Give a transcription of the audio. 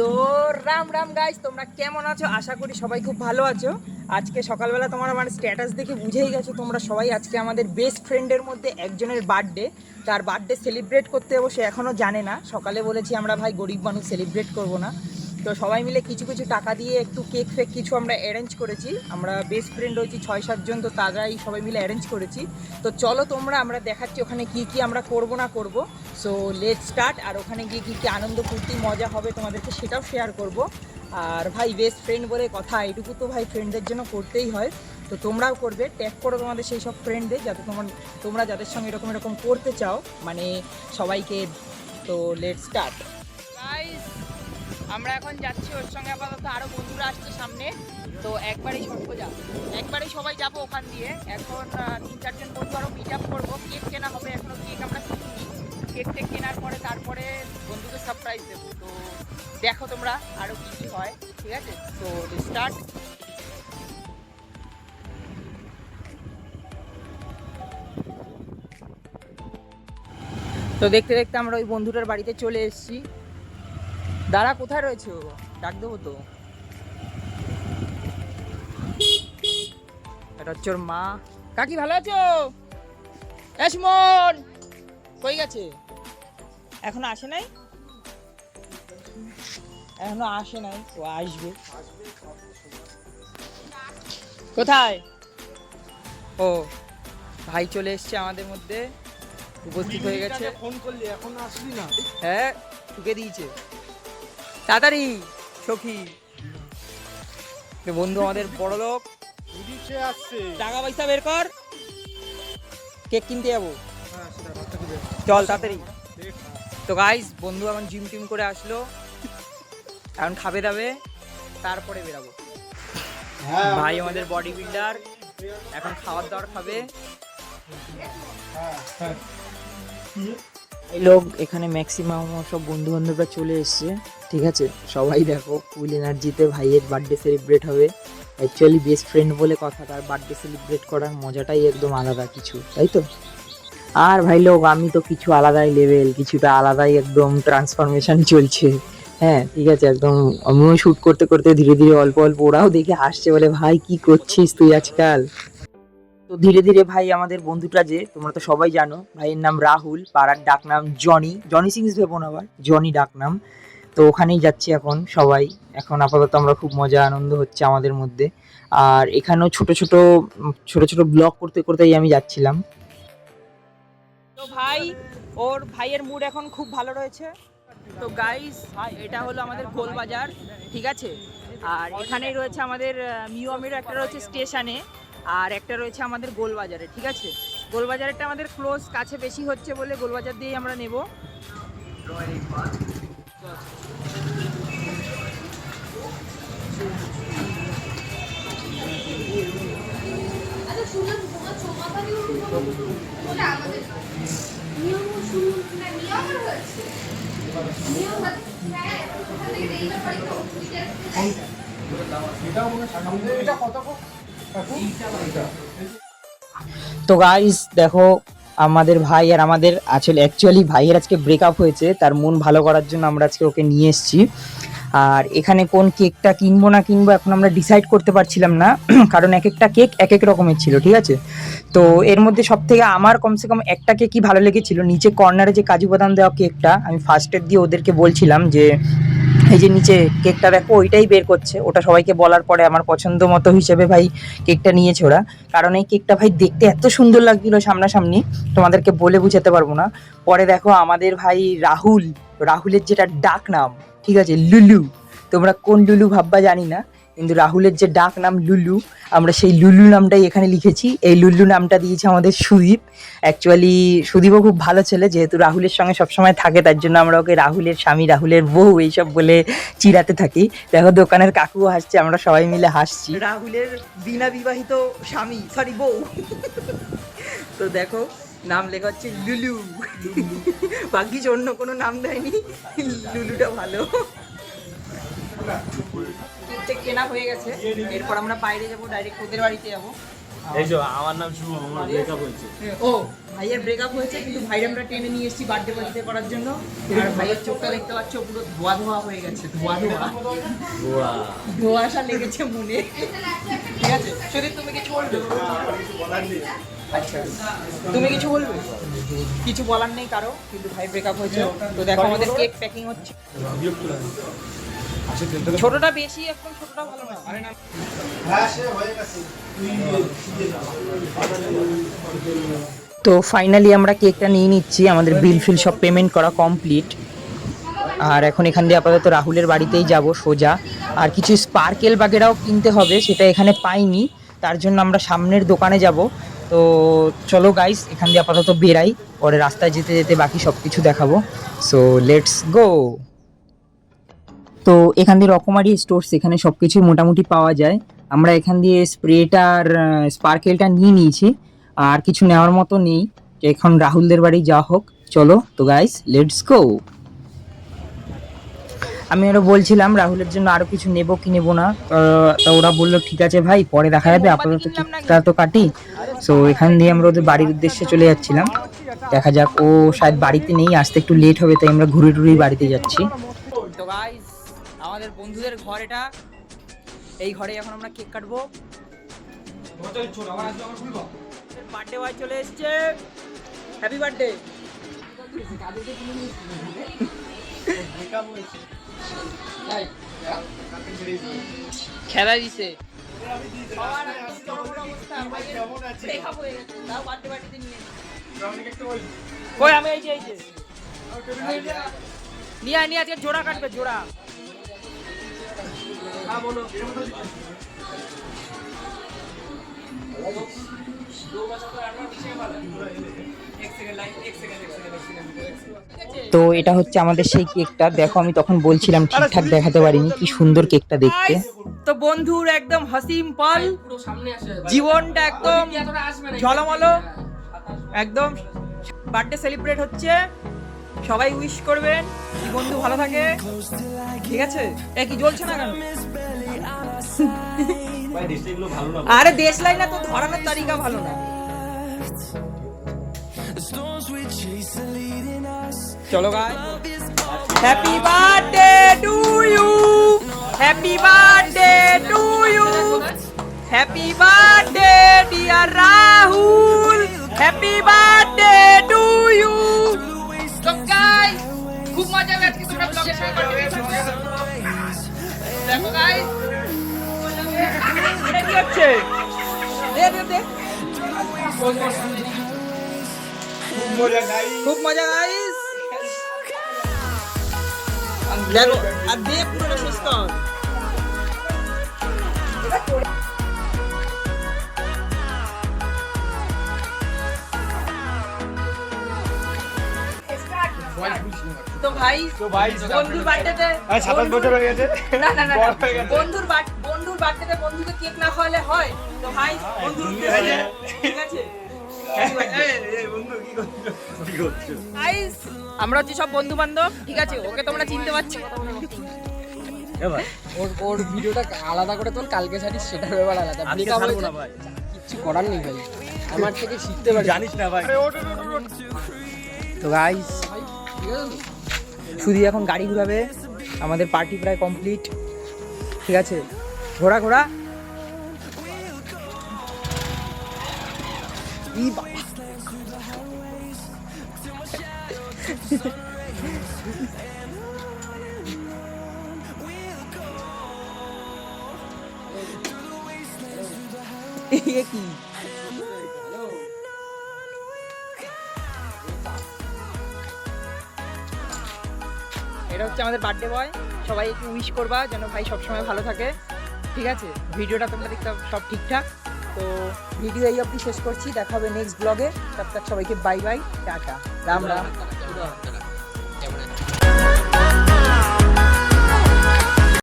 তো রাম রাম গাইজ তোমরা কেমন আছো? আশা করি সবাই খুব ভালো আছো। আজকে সকালবেলা তোমার আমার স্ট্যাটাস দেখে বুঝেই গেছো তোমরা সবাই আজকে আমাদের বেস্ট ফ্রেন্ডের মধ্যে একজনের বার্থডে তার বার্থডে সেলিব্রেট করতে যাব সে এখনও জানে না। সকালে বলেছি আমরা, ভাই, গরিব মানুষ সেলিব্রেট করব না। তো সবাই মিলে কিছু কিছু টাকা দিয়ে একটু কেক ফেক কিছু আমরা অ্যারেঞ্জ করেছি। আমরা বেস্ট ফ্রেন্ড হয়েছি ছয় সাতজন তো তারাই সবাই মিলে অ্যারেঞ্জ করেছি। তো চলো তোমরা, আমরা দেখাচ্ছি ওখানে কি কি আমরা করব না করব। সো লেট স্টার্ট আর ওখানে গিয়ে কী কী আনন্দ, ফুর্তি, মজা হবে তোমাদেরকে সেটাও শেয়ার করব। আর ভাই বেস্ট ফ্রেন্ড বলে কথা, এটুকু তো ভাই ফ্রেন্ডদের জন্য করতেই হয়। তো তোমরাও করবে ট্যাগ করো তোমাদের সেই সব ফ্রেন্ডদের যাতে তোমার, তোমরা যাদের সঙ্গে এরকম এরকম করতে চাও। মানে সবাইকে, তো লেট স্টার্ট আমরা এখন যাচ্ছি ওর সঙ্গে আপাতত আরও বন্ধুরা আসছে সামনে। তো একবারেই সব যাব একবারেই সবাই যাব ওখান দিয়ে। এখন তিন চারজন বন্ধু আরও মিট আপ করব। কেক কেনা হবে, এখনও কেক আমরা কিনিনি কেক টেক কেনার পরে তারপরে বন্ধুকে সারপ্রাইজ দেবো। তো দেখো তোমরা আরও কি কি হয়, ঠিক আছে? তো স্টার্ট তো দেখতে দেখতে আমরা ওই বন্ধুটার বাড়িতে চলে এসেছি। দাঁড়া কোথায় রয়েছে ডাক দেবো তো। এটা হচ্ছে ওর মা। কাকি ভালো আছো? এসমন কই গেছে? এখনও আসে নাই? এখনও আসে নাই ও আসবে। কোথায়? ও ভাই চলে এসছে আমাদের মধ্যে। উপস্থিত হয়ে গেছে। ফোন করলি এখন আসলি না। হ্যাঁ ঠুকে দিয়েছে। তাড়াতাড়ি সখী। বন্ধু আমাদের বড় লোক। আসছে। টাকা পয়সা বের কর। কেক কিনতে যাব। হ্যাঁ চল তাড়াতাড়ি। তো গাইস বন্ধু এখন জিম টিম করে আসলো। এখন খাবে দাবে তারপরে বেরাবো। হ্যাঁ। ভাই আমাদের বডি বিল্ডার এখন খাবার দাবার খাবে হ্যাঁ। লোক এখানে ম্যাক্সিমাম সব বন্ধু বান্ধবরা চলে এসছে। ঠিক আছে? সবাই দেখো, ফুল এনার্জিতে ভাইয়ের বার্থডে সেলিব্রেট হবে। অ্যাকচুয়ালি বেস্ট ফ্রেন্ড বলে কথা, তার বার্থডে সেলিব্রেট করার মজাটাই একদম আলাদা কিছু, তাই তো? আর ভাই লোক, আমি তো কিছু আলাদাই লেভেল কিছুটা আলাদাই একদম ট্রান্সফরমেশন চলছে। হ্যাঁ ঠিক আছে? একদম আমিও শ্যুট করতে করতে ধীরে ধীরে অল্প অল্প ওরাও দেখে হাসছে, বলে, ভাই, কি করছিস তুই আজকাল? তো ধীরে ধীরে ভাই আমাদের বন্ধুটা যে, তোমরা তো সবাই জানো, ভাইয়ের নাম রাহুল, পাড়ার ডাক নাম জনি। জনি সিংস ভেবো না আবার, জনি ডাক নাম। তো ওখানেই যাচ্ছি এখন সবাই। এখন আপাতত আমরা খুব মজা, আনন্দ হচ্ছে আমাদের মধ্যে। আর এখানেও ছোট ছোট ছোট ছোট ব্লগ করতে করতেই আমি যাচ্ছিলাম। তো ভাই, ওর ভাইয়ের মুড এখন খুব ভালো রয়েছে। তো গাইস এটা হলো আমাদের গোলবাজার ঠিক আছে? আর এখানেই রয়েছে আমাদের মিওয়ামির একটা রয়েছে স্টেশনে আর একটা রয়েছে আমাদের গোলবাজারে, ঠিক আছে গোলবাজারেরটা আমাদের ক্লোজ কাছে বেশি হচ্ছে বলে গোলবাজার দিয়েই আমরা নেব কত। তো গাইস দেখো, আমাদের ভাই আর আমাদের আসলে অ্যাকচুয়ালি ভাইয়ের আজকে ব্রেকআপ হয়েছে। তার মন ভালো করার জন্য আমরা আজকে ওকে নিয়ে এসেছি। আর এখানে কোন কেকটা কিনবো না কিনবো এখন আমরা ডিসাইড করতে পারছিলাম না। কারণ এক একটা কেক এক এক রকমের ছিল, ঠিক আছে? তো এর মধ্যে সব থেকে আমার কমসে কম একটা কেকই ভালো লেগেছিল? নিচে কর্নারে যে কাজু বাদাম দেওয়া কেকটা আমি ফার্স্টের দিয়ে ওদেরকে বলছিলাম যে এই যে নিচে কেকটা দেখো, ওইটাই বের করছে। ওটা সবাইকে বলার পরে আমার পছন্দ মতো হিসেবে ভাই কেকটা নিয়েছে ওরা। কারণ এই কেকটা ভাই দেখতে এত সুন্দর লাগছিল সামনাসামনি, তোমাদেরকে বলে বুঝাতে পারব না। পরে দেখো আমাদের ভাই রাহুল, রাহুলের যেটা ডাক নাম, ঠিক আছে, লুলু। তোমরা কোন লুলু ভাববা জানি না। কিন্তু রাহুলের যে ডাক নাম লুলু, আমরা সেই লুলু নামটাই এখানে লিখেছি। এই লুলু নামটা দিয়েছে আমাদের সুদীপ। অ্যাকচুয়ালি সুদীপও খুব ভালো ছেলে, যেহেতু রাহুলের সঙ্গে সবসময় থাকে, তার জন্য আমরা ওকে রাহুলের স্বামী, রাহুলের বউ এইসব বলে চিরাতে থাকি। দেখো, দোকানের কাকুও হাসছে, আমরা সবাই মিলে হাসছি। রাহুলের বিনা বিবাহিত স্বামী সরি বউ। তো দেখো, নাম লেখা হচ্ছে লুলু। বাকি অন্য কোনো নাম দেয়নি। লুলুটা ভালো। কেক কেনা হয়ে গেছে। এরপর আমরা বাইরে যাব ডাইরেক্ট ওদের বাড়িতে যাব। এই যে আমার নাম শুভ আমার ব্রেকআপ হয়েছে। ও ভাইয়ের ব্রেকআপ হয়েছে কিন্তু ভাইয়ের আমরা টেনে নিয়ে এসেছি বার্থডে পার্টিতে করার জন্য। আর ভাইয়ের চোখটা দেখতে পাচ্ছ পুরো ধোয়া ধোয়া হয়ে গেছে ধোয়া ধোয়া। গোয়া ধোয়াশা লেগেছে মনে। ঠিক আছে সুদীপ তুমি কিছু বলবে? আচ্ছা তুমি কিছু বলবে? কিছু বলার নেই কারও কিন্তু ভাই ব্রেকআপ হয়েছে। তো দেখো আমাদের কেক প্যাকিং হচ্ছে। ছোটটা বেশি একদম ছোটটা ভালো না আরে না। তো ফাইনালি আমরা কেকটা নিয়ে নিচ্ছি। আমাদের বিল ফিল সব পেমেন্ট করা কমপ্লিট আর এখন এখান দিয়ে আপাতত রাহুলের বাড়িতেই যাব সোজা। আর কিছু স্পার্কেল বাগেরাও কিনতে হবে সেটা এখানে পাইনি। তার জন্য আমরা সামনের দোকানে যাব। তো চলো গাইস এখান দিয়ে আপাতত বেরাই। পরে রাস্তায় যেতে যেতে বাকি সব কিছু দেখাবো। সো লেটস গো তো এখান দিয়ে রকমারি স্টোর্স এখানে সব কিছু মোটামুটি পাওয়া যায়। আমরা এখান দিয়ে স্প্রেটা আর স্পার্কেলটা নিয়ে নিয়েছি। আর কিছু নেওয়ার মতো নেই। এখন রাহুলদের বাড়ি যা হোক। চলো তো গাইস লেটস গো আমি আরও বলছিলাম রাহুলের জন্য আরও কিছু নেব কি নেব না। তা ওরা বলল ঠিক আছে ভাই পরে দেখা যাবে। আপাতত কেকটা তো কাটি। সো এখান দিয়ে আমরা ওদের বাড়ির উদ্দেশ্যে চলে যাচ্ছিলাম। দেখা যাক ও শায়দ বাড়িতে নেই আসতে একটু লেট হবে তাই আমরা ঘুরে টুরে বাড়িতে যাচ্ছি। তো গাইস আমাদের বন্ধুদের ঘর এটা। এই ঘরে এখন আমরা কেক কাটবো। বার্থডে বয় চলে এসছে। হ্যাপি বার্থডে খেলা দিছে। কই আমি এই যে এই যে। নিয়ে নিয়ে আজকে জোড়া কাটবে জোড়া। তো এটা হচ্ছে আমাদের সেই কেকটা। দেখো, আমি তখন বলছিলাম ঠিকঠাক দেখাতে পারিনি, কি সুন্দর কেকটা দেখতে। তো বন্ধুর একদম হাসিম পাল জীবনটা একদম ঝলমলো। একদম বার্থডে সেলিব্রেট হচ্ছে। সবাই উইশ করবেন কি বন্ধু ভালো থাকে? ঠিক আছে? এ কি জ্বলছে না কেন? আরে দেশ লাই না তো ধরানোর তালিকা ভালো না। চলো গাই happy birthday to you happy birthday to you happy birthday dear Rahul happy birthday to you খুব মজা হবে আজকে তোমরা ব্লগে শেয়ার করবে দেখো গাইস এটা কি হচ্ছে? দে দে দে। খুব মজা গাইস দেখো আর দে পুরো শেষ ভাই তো ভাই বন্ধুর বার্থডেতে আজ সাতাশ বছর হয়ে গেছে। না না না বড় গেছে। বন্ধুর বন্ধুর বার্থডেতে বন্ধুকে কেক না খাওয়ালে হয়? তো ভাই বন্ধুর বন্ধু উদ্দেশ্যে- যায়। ঠিক আছে? Happy birthday. কি করছ? Guys, আমরা হচ্ছে সব বন্ধু বান্ধব ঠিক আছে? ওকে তোমরা চিনতে পারছ? ওর ওর ভিডিওটা আলাদা করে তোর কালকে ছাড়িস সেটার ব্যাপার আলাদা। কিচ্ছু করার নেই ভাই। আমার থেকে শিখতে পারি জানিস না ভাই। তো গাইস শুধু এখন গাড়ি ঘুরাবে আমাদের পার্টি প্রায় কমপ্লিট ঠিক আছে? ঘোরা ঘোরা। কি? এটা হচ্ছে আমাদের বার্থডে বয় সবাই একটু উইশ করবা যেন ভাই সবসময় ভালো থাকে। ঠিক আছে? ভিডিওটা তোমরা দেখতে সব ঠিকঠাক। তো ভিডিও এই অবধি শেষ করছি। দেখা হবে নেক্সট ব্লগে তার সবাইকে বাই বাই টাটা রাম রাম।